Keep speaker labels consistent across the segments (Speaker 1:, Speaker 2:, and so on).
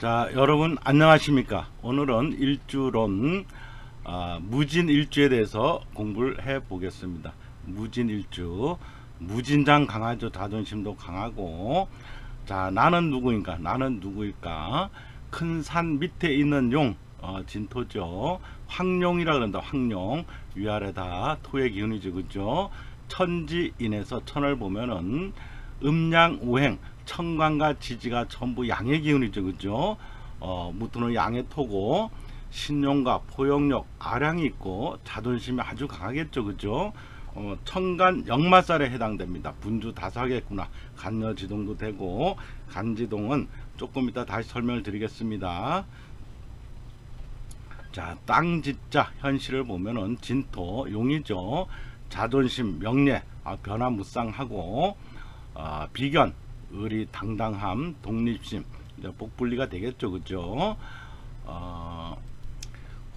Speaker 1: 자, 여러분 안녕하십니까? 오늘은 일주론 아, 무진 일주에 대해서 공부를 해 보겠습니다. 무진 일주, 무진장 강하죠. 자존심도 강하고. 자, 나는 누구인가? 나는 누구일까? 큰 산 밑에 있는 용, 어, 진토죠. 황룡이라 그런다. 황룡 위아래 다 토의 기운이죠, 그죠? 천지인에서 천을 보면은 음양오행 천간과 지지가 전부 양의 기운이죠, 그죠? 어, 무토는 양의 토고 신용과 포용력, 아량이 있고 자존심이 아주 강하겠죠, 그죠? 어, 천간 역마살에 해당됩니다. 분주 다사겠구나. 간여지동도 되고 간지동은 조금 이따 다시 설명을 드리겠습니다. 자, 땅지자 현실을 보면은 진토 용이죠. 자존심, 명예, 아, 변화무쌍하고 아, 비견, 의리, 당당함, 독립심, 이제 복분리가 되겠죠, 그죠? 어,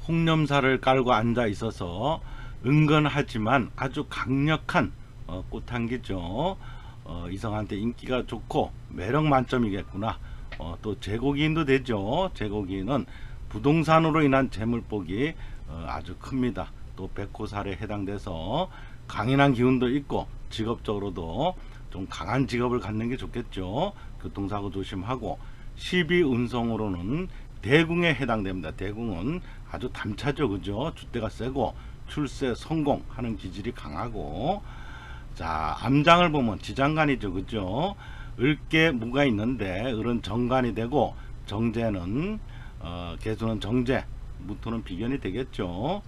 Speaker 1: 홍념사를 깔고 앉아 있어서 은근하지만 아주 강력한 어, 꽃향기죠. 어, 이성한테 인기가 좋고 매력 만점이겠구나. 어, 또 제고기인도 되죠. 제고기인은 부동산으로 인한 재물복이 어, 아주 큽니다. 또 백호살에 해당돼서 강인한 기운도 있고 직업적으로도 좀 강한 직업을 갖는 게 좋겠죠. 교통사고 조심하고 12운성으로는 대궁에 해당됩니다. 대궁은 아주 담차죠. 그죠? 주대가 세고 출세 성공하는 기질이 강하고 자 암장을 보면 지장간이죠. 그죠? 을께 무가 있는데 을은 정간이 되고 정제는 어, 개수는 정제 무토는 비견이 되겠죠.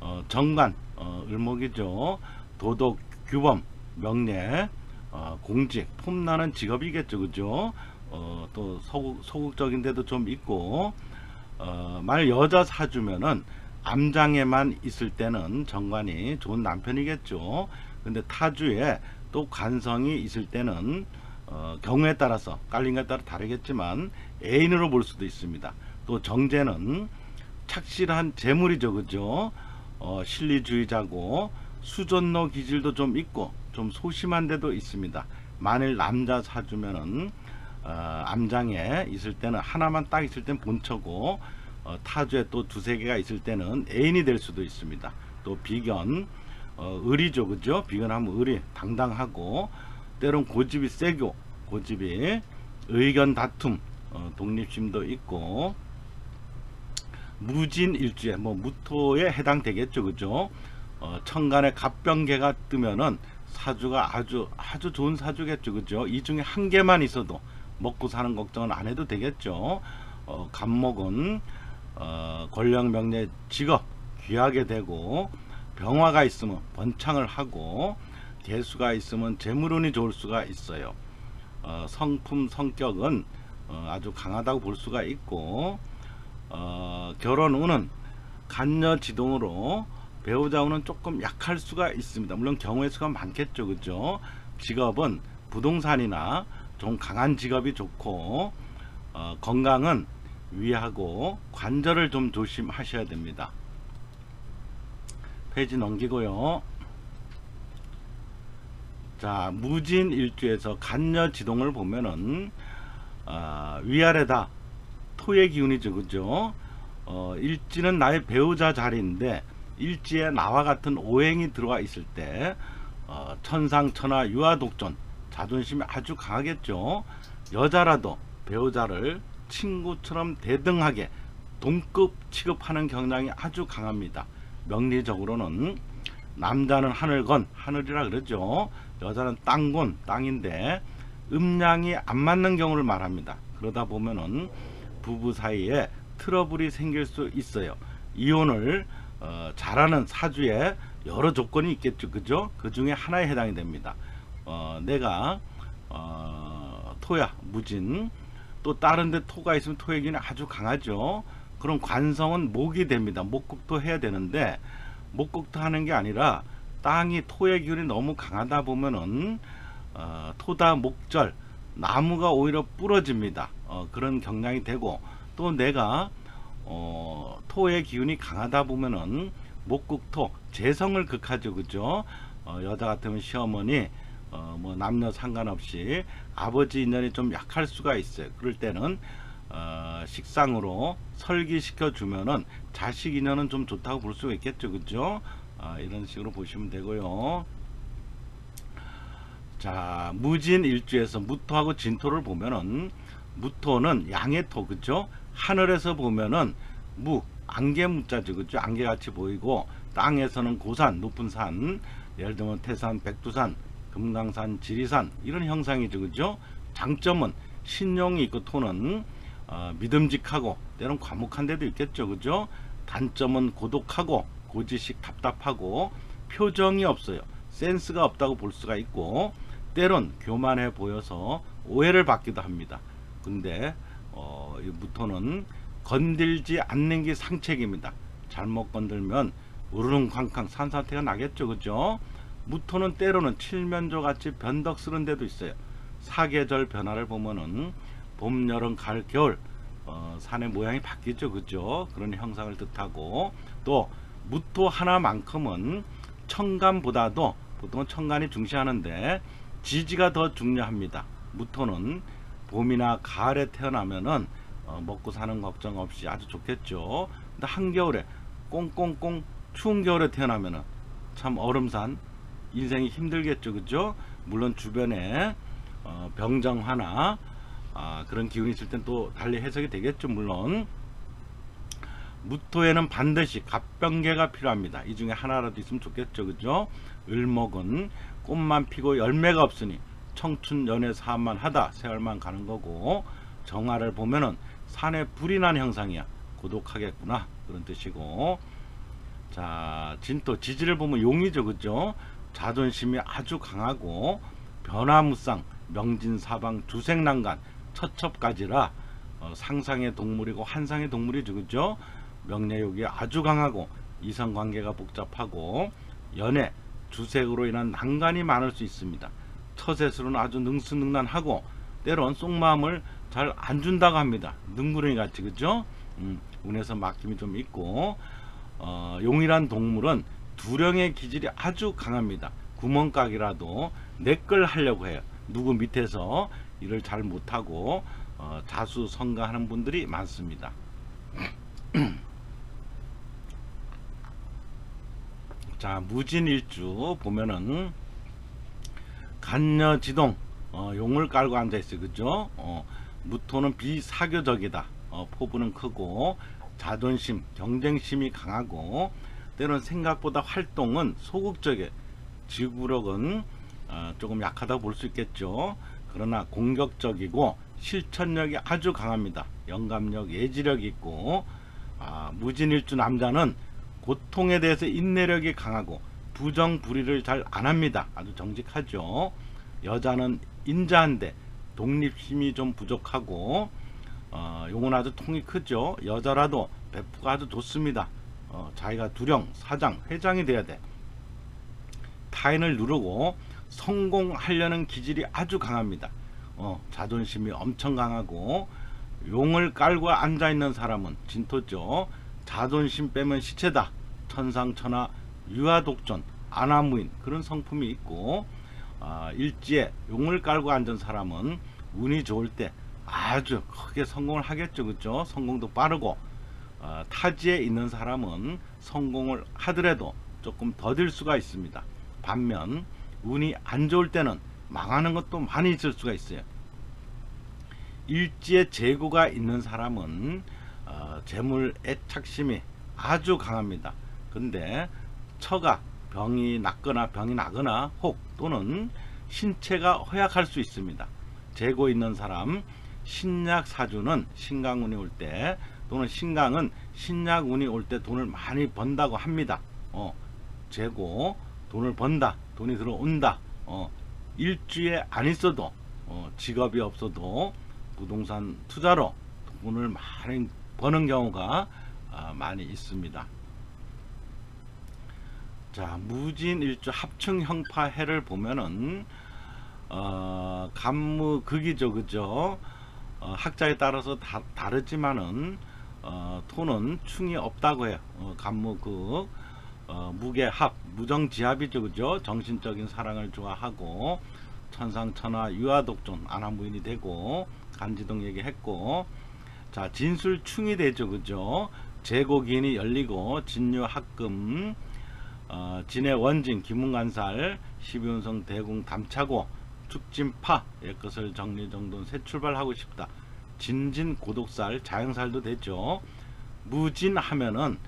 Speaker 1: 어, 정간 어, 을목이죠. 도덕 규범 명예 어, 공직 폼나는 직업이겠죠. 그죠? 어, 또 소극, 소극적인데도 좀 있고 어, 만약 여자 사주면은 암장에만 있을 때는 정관이 좋은 남편이겠죠. 근데 타주에 또 관성이 있을 때는 어, 경우에 따라서 깔린 것에 따라 다르겠지만 애인으로 볼 수도 있습니다. 또 정제는 착실한 재물이죠, 그죠? 어, 실리주의자고 수전노 기질도 좀 있고 좀 소심한 데도 있습니다. 만일 남자 사주면은 어, 암장에 있을 때는 하나만 딱 있을 땐 본처고 어, 타주에 또 두세 개가 있을 때는 애인이 될 수도 있습니다. 또 비견 어, 의리죠, 그죠? 비견하면 의리 당당하고 때론 고집이 세고 고집이 의견 다툼 어, 독립심도 있고 무진 일주에 뭐 무토에 해당되겠죠, 그죠? 어, 천간에 갑병계가 뜨면은 사주가 아주 아주 좋은 사주겠죠, 그죠? 이 중에 한 개만 있어도 먹고 사는 걱정은 안 해도 되겠죠. 어, 갑목은 어, 권력 명예 직업 귀하게 되고 병화가 있으면 번창을 하고 개수가 있으면 재물운이 좋을 수가 있어요. 어, 성품 성격은 어, 아주 강하다고 볼 수가 있고 어, 결혼운은 간여지동으로 배우자운은 조금 약할 수가 있습니다. 물론 경우의 수가 많겠죠, 그죠? 직업은 부동산이나 좀 강한 직업이 좋고 어, 건강은 위하고 관절을 좀 조심하셔야 됩니다. 페이지 넘기고요. 자 무진 일주에서 간여 지동을 보면은 아, 위아래다 토의 기운이죠, 그죠? 어, 일지는 나의 배우자 자리인데 일지에 나와 같은 오행이 들어와 있을 때 어, 천상천하 유아독존 자존심이 아주 강하겠죠. 여자라도 배우자를 친구처럼 대등하게 동급 취급하는 경향이 아주 강합니다. 명리적으로는 남자는 하늘건 하늘이라 그러죠. 여자는 땅곤 땅인데 음양이 안 맞는 경우를 말합니다. 그러다 보면은 부부 사이에 트러블이 생길 수 있어요. 이혼을 어, 잘하는 사주에 여러 조건이 있겠죠, 그죠? 그 중에 하나에 해당이 됩니다. 어, 내가 어, 토야 무진 또 다른데 토가 있으면 토의 기는 아주 강하죠. 그럼 관성은 목이 됩니다. 목국토 해야 되는데 목국토 하는 게 아니라 땅이 토의 기운이 너무 강하다 보면은 어, 토다 목절 나무가 오히려 부러집니다. 어, 그런 경향이 되고 또 내가 어, 토의 기운이 강하다 보면은 목국토 재성을 극하죠, 그죠? 어, 여자 같으면 시어머니 어, 뭐 남녀 상관없이 아버지 인연이 좀 약할 수가 있어요. 그럴 때는 어, 식상으로 설기시켜 주면은 자식 인연은 좀 좋다고 볼 수가 있겠죠, 그죠? 아, 이런 식으로 보시면 되고요. 자, 무진 일주에서 무토하고 진토를 보면은 무토는 양의 토, 그죠? 하늘에서 보면은 무, 안개 무자죠, 그죠? 안개 같이 보이고 땅에서는 고산, 높은 산, 예를 들면 태산, 백두산, 금강산, 지리산 이런 형상이죠, 그죠? 장점은 신용이 있고 토는 어, 믿음직하고 때론 과묵한 데도 있겠죠, 그죠? 단점은 고독하고 고지식 답답하고 표정이 없어요. 센스가 없다고 볼 수가 있고 때론 교만해 보여서 오해를 받기도 합니다. 근데 어, 이 무토는 건들지 않는 게 상책입니다. 잘못 건들면 우르릉 쾅쾅 산사태가 나겠죠, 그죠? 무토는 때로는 칠면조 같이 변덕 쓰는 데도 있어요. 사계절 변화를 보면은 봄, 여름, 가을, 겨울 어, 산의 모양이 바뀌죠, 그죠? 그런 형상을 뜻하고 또 무토 하나만큼은 청간보다도 보통은 청간이 중시하는데 지지가 더 중요합니다. 무토는 봄이나 가을에 태어나면은 어, 먹고 사는 걱정 없이 아주 좋겠죠. 근데 한겨울에 꽁꽁꽁 추운 겨울에 태어나면은 참 얼음산 인생이 힘들겠죠, 그죠? 물론 주변에 어, 병정화나 아, 그런 기운이 있을 땐 또 달리 해석이 되겠죠, 물론. 무토에는 반드시 갑병계가 필요합니다. 이 중에 하나라도 있으면 좋겠죠, 그죠? 을목은 꽃만 피고 열매가 없으니 청춘 연애 사업만 하다 세월만 가는 거고 정화를 보면은 산에 불이 난 형상이야. 고독하겠구나 그런 뜻이고 자 진토 지지를 보면 용이죠, 그죠? 자존심이 아주 강하고 변화무쌍 명진사방 주생난간 처첩까지라 어, 상상의 동물이고 환상의 동물이죠, 그죠? 명예욕이 아주 강하고 이성관계가 복잡하고 연애 주색으로 인한 난관이 많을 수 있습니다. 처세술은 아주 능수능란하고 때론 속마음을 잘 안 준다고 합니다. 능구렁이 같이 그죠? 음, 운에서 막힘이 좀 있고 어, 용이란 동물은 두령의 기질이 아주 강합니다. 구멍가기라도 내걸 하려고 해요. 누구 밑에서 일을 잘 못하고 어, 자수성가하는 분들이 많습니다. 자 무진일주 보면은 간녀지동 어, 용을 깔고 앉아 있어요 그죠 어, 무토는 비사교적이다 어, 포부는 크고 자존심 경쟁심이 강하고 때로는 생각보다 활동은 소극적이에요 지구력은 어, 조금 약하다고 볼수 있겠죠 그러나 공격적이고 실천력이 아주 강합니다 영감력 예지력이 있고 아, 무진일주 남자는 고통에 대해서 인내력이 강하고 부정부리를 잘 안 합니다. 아주 정직하죠. 여자는 인자한데 독립심이 좀 부족하고 어, 용은 아주 통이 크죠. 여자라도 배프가 아주 좋습니다. 어, 자기가 두령, 사장, 회장이 돼야 돼. 타인을 누르고 성공하려는 기질이 아주 강합니다. 어, 자존심이 엄청 강하고 용을 깔고 앉아 있는 사람은 진토죠. 자존심 빼면 시체다. 천상천하 유아독존 아나무인 그런 성품이 있고 아, 일지에 용을 깔고 앉은 사람은 운이 좋을 때 아주 크게 성공을 하겠죠 그죠 성공도 빠르고 어, 타지에 있는 사람은 성공을 하더라도 조금 더딜 수가 있습니다. 반면 운이 안 좋을 때는 망하는 것도 많이 있을 수가 있어요. 일지에 재고가 있는 사람은 어, 재물 애착심이 아주 강합니다. 근데 처가 병이 낫거나 병이 나거나 혹 또는 신체가 허약할 수 있습니다. 재고 있는 사람 신약 사주는 신강운이 올때 또는 신강은 신약운이 올 때 돈을 많이 번다고 합니다. 어, 재고 돈을 번다, 돈이 들어온다. 어, 일주에 안 있어도 어, 직업이 없어도 부동산 투자로 돈을 많이 버는 경우가 어, 많이 있습니다. 자 무진일주 합층 형파 해를 보면은 어, 간무 극이죠, 그죠? 어, 학자에 따라서 다, 다르지만은 어, 토는 충이 없다고 해요. 어, 간무극, 어, 무게합, 무정지합이죠, 그죠? 정신적인 사랑을 좋아하고 천상천하 유아독존 안하무인이 되고 간지동 얘기했고 자 진술충이 되죠, 그죠? 제고기인이 열리고 진유학금 어, 진해 원진 기문간살 십이운성 대궁 담차고 축진파 옛것을 정리정돈 새 출발하고 싶다 진진 고독살 자영살도 되죠. 무진 하면은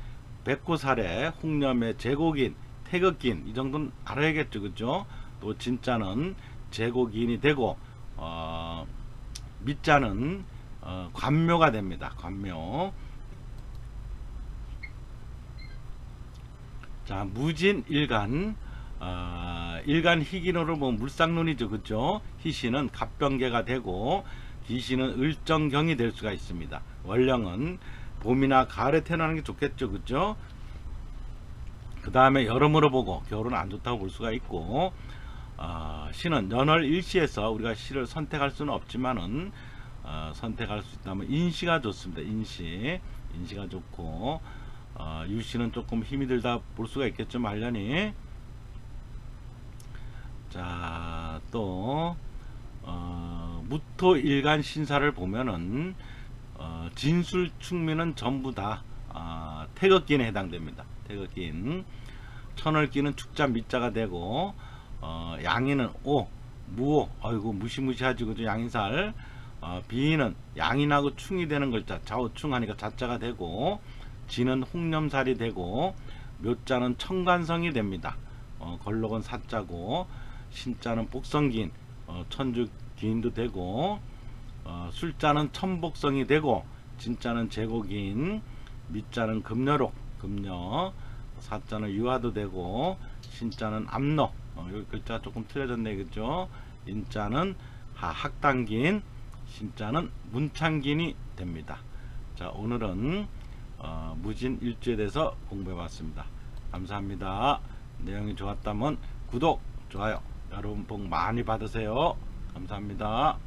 Speaker 1: 백고살에 홍념의 제고긴 태극긴 이 정도는 알아야겠죠. 그죠 또 진짜는 제고기인이 되고 어, 밑자는 어, 관묘가 됩니다. 관묘. 자 무진 일간 어, 일간 희기노를 보면 물상눈이죠. 그죠 희신은 갑병계가 되고 기신은 을정경이 될 수가 있습니다. 원령은 봄이나 가을에 태어나는 게 좋겠죠. 그죠 그 다음에 여름으로 보고 겨울은 안 좋다고 볼 수가 있고 어, 시는 연월 일시에서 우리가 시를 선택할 수는 없지만은 어, 선택할 수 있다면 인시가 좋습니다. 인시. 인시가 좋고 어, 유씨는 조금 힘이 들다 볼 수가 있겠죠 말년이. 자또 어, 무토 일간 신사를 보면은 어, 진술 충미는 전부 다 어, 태극기에 해당됩니다. 태극기인. 천월기는 축자 밑자가 되고 어, 양인은 오 무오 아이고 무시무시하지 그죠 양인살. 어, 비인은 양인하고 충이 되는 글자 좌우충 하니까 자자가 되고 지는 홍념살이 되고 묘자는 청간성이 됩니다. 어, 걸록은 사자고 신자는 복성기인 어, 천주 기인도 되고 어, 술자는 천복성이 되고 진자는 제고기인 밑자는 금녀록 금녀 사자는 유화도 되고 신자는 암로 어, 여기 글자 조금 틀려졌네 그죠 인자는 하, 학당기인 신자는 문창기인이 됩니다. 자 오늘은 어, 무진 일주에 대해서 공부해 봤습니다. 감사합니다. 내용이 좋았다면 구독, 좋아요 여러분 복 많이 받으세요. 감사합니다.